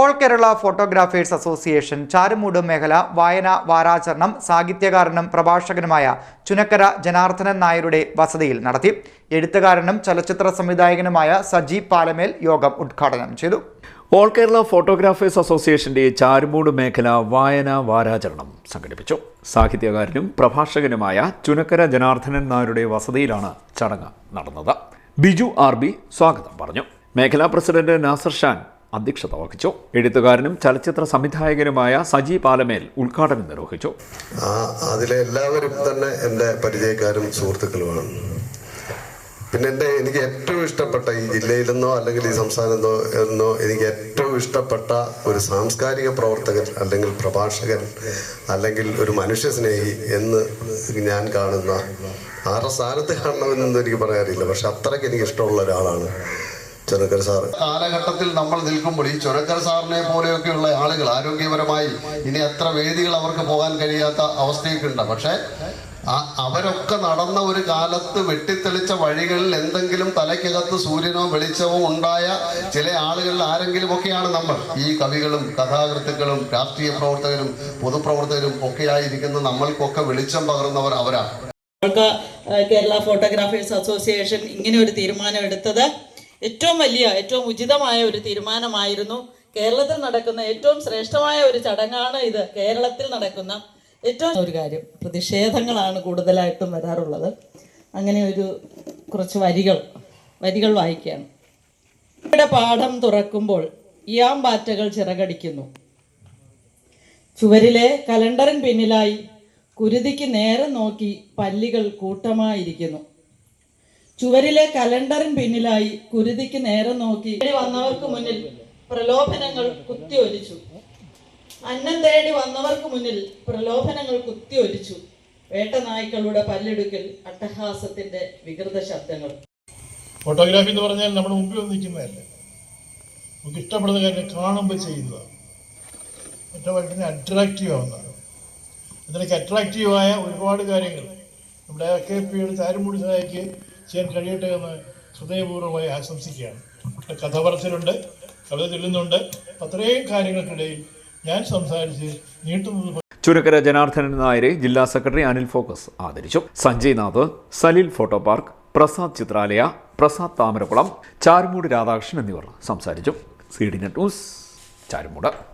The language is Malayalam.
All Kerala photographers association Charummoodu മേഖല വായന വാരാചരണം സാഹിത്യകാരനും പ്രഭാഷകനുമായ ചുനക്കര ജനാർദ്ദനൻ നായരുടെ വസതിയിൽ നടത്തി. എഴുത്തുകാരനും ചലച്ചിത്ര സംവിധായകനുമായ സജി പാലമേൽ യോഗം ഉദ്ഘാടനം ചെയ്തു. ഓൾ കേരള ഫോട്ടോഗ്രാഫേഴ്സ് അസോസിയേഷന്റെ ചാരുമൂട് മേഖല വായന വാരാചരണം സംഘടിപ്പിച്ചു. സാഹിത്യകാരനും പ്രഭാഷകനുമായ ചുനക്കര ജനാർദ്ദനൻ നായരുടെ വസതിയിലാണ് ചടങ്ങ് നടന്നത്. ബിജു ആർ സ്വാഗതം പറഞ്ഞു. മേഖലാ പ്രസിഡന്റ് നാസർ ഷാൻ അധ്യക്ഷത വഹിച്ചു. എഴുത്തുകാരനും ചലച്ചിത്ര സംവിധായകനുമായ സജി പാലമേൽ ഉദ്ഘാടനം നിർവഹിച്ചു. അതിലെ എല്ലാവരും തന്നെ എന്റെ പരിചയക്കാരും സുഹൃത്തുക്കളുമാണ്. പിന്നെ എന്റെ എനിക്ക് ഏറ്റവും ഇഷ്ടപ്പെട്ട ഈ ജില്ലയിലെന്നോ അല്ലെങ്കിൽ ഈ സംസ്ഥാനത്തോ എന്നോ എനിക്ക് ഏറ്റവും ഇഷ്ടപ്പെട്ട ഒരു സാംസ്കാരിക പ്രവർത്തകൻ അല്ലെങ്കിൽ പ്രഭാഷകൻ അല്ലെങ്കിൽ ഒരു മനുഷ്യ സ്നേഹി എന്ന് ഞാൻ കാണുന്ന ആരുടെ സ്ഥാനത്ത് കാണണമെന്നൊന്നും എനിക്ക് പറയാറില്ല പക്ഷെ അത്രയ്ക്ക് എനിക്ക് ഇഷ്ടമുള്ള ഒരാളാണ്. ചെറുക്കൽ സാറ്. കാലഘട്ടത്തിൽ നമ്മൾ നിൽക്കുമ്പോൾ ഈ ചുരക്കർ സാറിനെ പോലെയൊക്കെയുള്ള ആളുകൾ ആരോഗ്യപരമായി ഇനി അത്ര വേദികൾ അവർക്ക് പോകാൻ കഴിയാത്ത അവസ്ഥയൊക്കെ ഉണ്ട് പക്ഷേ അവരൊക്കെ നടന്ന ഒരു കാലത്ത് വെട്ടിത്തെളിച്ച വഴികളിൽ എന്തെങ്കിലും തലയ്ക്കകത്ത് സൂര്യനോ വെളിച്ചമോ ഉണ്ടായ ചില ആളുകളിൽ ആരെങ്കിലും ഒക്കെയാണ് നമ്മൾ. ഈ കവികളും കഥാകൃത്തുക്കളും രാഷ്ട്രീയ പ്രവർത്തകരും പൊതുപ്രവർത്തകരും ഒക്കെയായിരിക്കുന്ന നമ്മൾക്കൊക്കെ വെളിച്ചം പകർന്നവർ അവരാണ്. നമ്മൾക്ക് കേരള ഫോട്ടോഗ്രാഫേഴ്സ് അസോസിയേഷൻ ഇങ്ങനെ ഒരു തീരുമാനം എടുത്തത്. ഏറ്റവും വലിയ ഏറ്റവും ഉചിതമായ ഒരു തീരുമാനമായിരുന്നു കേരളത്തിൽ നടക്കുന്ന ഏറ്റവും ശ്രേഷ്ഠമായ ഒരു ചടങ്ങാണ് ഇത് കേരളത്തിൽ നടക്കുന്ന ഏറ്റവും ഒരു കാര്യം. പ്രതിഷേധങ്ങളാണ് കൂടുതലായിട്ടും വരാറുള്ളത്. അങ്ങനെ ഒരു കുറച്ച് വരികൾ വരികൾ വായിക്കുകയാണ്. ഇവിടെ പാഠം തുറക്കുമ്പോൾ ഇയാമ്പാറ്റകൾ ചിറകടിക്കുന്നു. ചുവരിലെ കലണ്ടറിൻ പിന്നിലായി കുരുതിക്ക് നേരെ നോക്കി പല്ലികൾ കൂട്ടമായിരിക്കുന്നു. ചുവരിലെ കലണ്ടറിൻ പിന്നിലായി കുരുതിക്ക് നേരെ നോക്കി വന്നവർക്ക് മുന്നിൽ പ്രലോഭനങ്ങൾ കുത്തിയൊലിച്ചു അന്നം തേടി വന്നവർക്ക് മുന്നിൽ പ്രലോഭനങ്ങൾ കുത്തിയൊലിച്ചു വേട്ടനായ്ക്കളുടെ പല്ലെടുക്കൽ അട്ടഹാസത്തിന്റെ വികൃത ശബ്ദങ്ങൾ. ഫോട്ടോഗ്രാഫി എന്ന് പറഞ്ഞാൽ നമ്മുടെ മുമ്പിൽ നിൽക്കുന്നതല്ലേ? നമുക്ക് ഇഷ്ടപ്പെടുന്ന കാര്യം കാണുമ്പോൾ ചെയ്യുന്നതാണ് മറ്റേ അട്രാക്റ്റീവ് ആവുന്നതാണ്. അതിനൊക്കെ അട്രാക്റ്റീവായ ഒരുപാട് കാര്യങ്ങൾ. നമ്മുടെ കെ പിയുടെ ചാരുമൂടി സഹായിക്ക് ചെയ്യാൻ കഴിയട്ടെ എന്ന് ഹൃദയപൂർവമായി ആശംസിക്കുകയാണ്. കഥ പറച്ചിലുണ്ട് കവിത ചൊല്ലുന്നുണ്ട്. അത്രയും കാര്യങ്ങൾക്കിടയിൽ ഞാൻ സംസാരിച്ച് നീട്ടുന്നത് ചുനക്കര ജനാർദ്ദനൻ നായരെ ജില്ലാ സെക്രട്ടറി അനിൽ ഫോക്കസ് ആദരിച്ചു. സഞ്ജയ് നാഥ് സലിൽ ഫോട്ടോ പാർക്ക് പ്രസാദ് ചിത്രാലയ പ്രസാദ് താമരക്കുളം ചാരുമൂട് രാധാകൃഷ്ണൻ എന്നിവർ സംസാരിച്ചു. C D net news Charummoodu.